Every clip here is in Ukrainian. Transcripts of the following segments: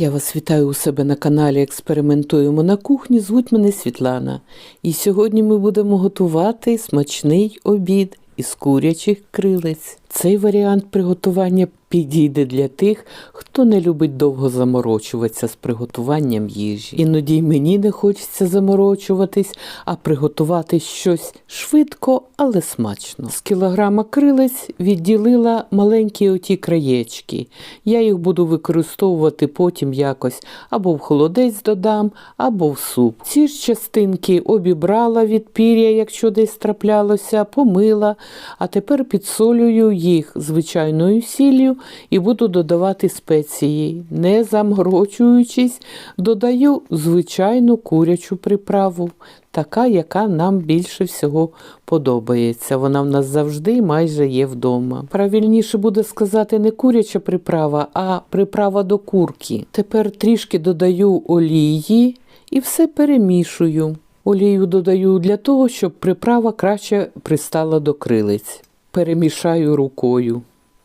Я вас вітаю у себе на каналі Експериментуємо на кухні. Звуть мене Світлана. І сьогодні ми будемо готувати смачний обід із курячих крилець. Цей варіант приготування підійде для тих, хто не любить довго заморочуватися з приготуванням їжі. Іноді й мені не хочеться заморочуватись, а приготувати щось швидко, але смачно. З кілограма крилець відділила маленькі оті краєчки. Я їх буду використовувати потім якось або в холодець додам, або в суп. Ці ж частинки обібрала від пір'я, якщо десь траплялося, помила, а тепер підсолюю їх звичайною сіллю і буду додавати спеції. Не заморочуючись, додаю звичайну курячу приправу, така, яка нам більше всього подобається. Вона в нас завжди майже є вдома. Правильніше буде сказати не куряча приправа, а приправа до курки. Тепер трішки додаю олії і все перемішую. Олію додаю для того, щоб приправа краще пристала до крилиць. Перемішаю рукою.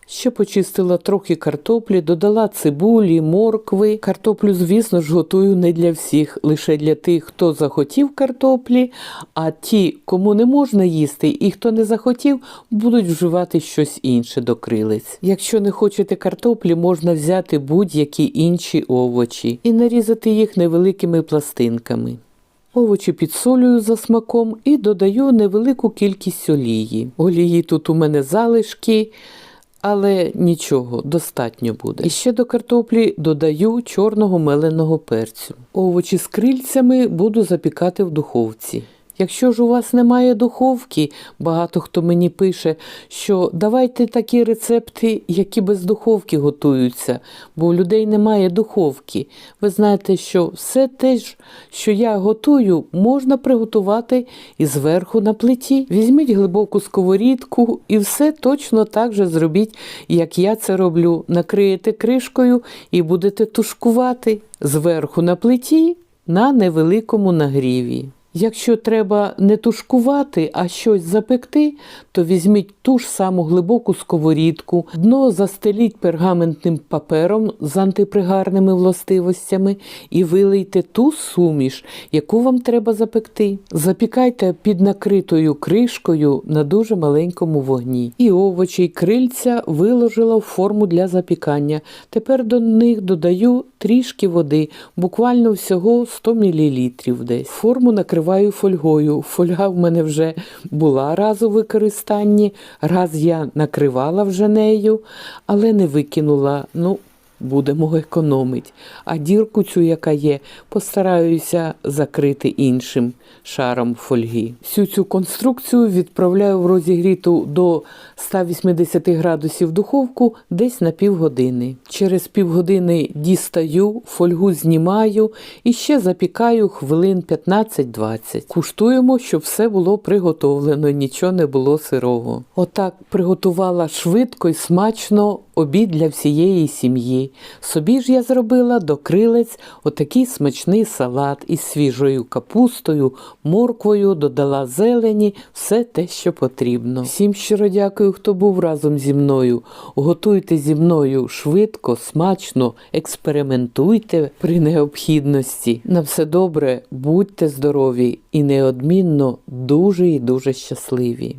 Ще почистила трохи картоплі, додала цибулі, моркви. Картоплю, звісно ж, готую не для всіх, лише для тих, хто захотів картоплі, а ті, кому не можна їсти, і хто не захотів, будуть вживати щось інше до крилиць. Якщо не хочете картоплі, можна взяти будь-які інші овочі і нарізати їх невеликими пластинками. Овочі підсолюю за смаком і додаю невелику кількість олії. Олії тут у мене залишки, але нічого, достатньо буде. І ще до картоплі додаю чорного меленого перцю. Овочі з крильцями буду запікати в духовці. Якщо ж у вас немає духовки, багато хто мені пише, що давайте такі рецепти, які без духовки готуються, бо у людей немає духовки. Ви знаєте, що все те, що я готую, можна приготувати і зверху на плиті. Візьміть глибоку сковорідку і все точно так же зробіть, як я це роблю. Накриєте кришкою і будете тушкувати зверху на плиті на невеликому нагріві. Якщо треба не тушкувати, а щось запекти, то візьміть ту ж саму глибоку сковорідку, дно застеліть пергаментним папером з антипригарними властивостями і вилийте ту суміш, яку вам треба запекти. Запікайте під накритою кришкою на дуже маленькому вогні. І овочі, і крильця виложила в форму для запікання. Тепер до них додаю трішки води, буквально всього 100 мл десь. Форму накриваю фольгою. Фольга в мене вже була раз у використанні, раз я накривала вже нею, але не викинула. Ну, Будемо економити. А дірку цю, яка є, постараюся закрити іншим шаром фольги. Всю цю конструкцію відправляю в розігріту до 180 градусів духовку десь на півгодини. Через півгодини дістаю, фольгу знімаю і ще запікаю хвилин 15-20. Куштуємо, щоб все було приготовлено, нічого не було сирого. Отак приготувала швидко і смачно обід для всієї сім'ї. Собі ж я зробила до крилець отакий смачний салат із свіжою капустою, морквою, додала зелені, все те, що потрібно. Всім щиро дякую, хто був разом зі мною. Готуйте зі мною швидко, смачно, експериментуйте при необхідності. На все добре, будьте здорові і неодмінно дуже і дуже щасливі.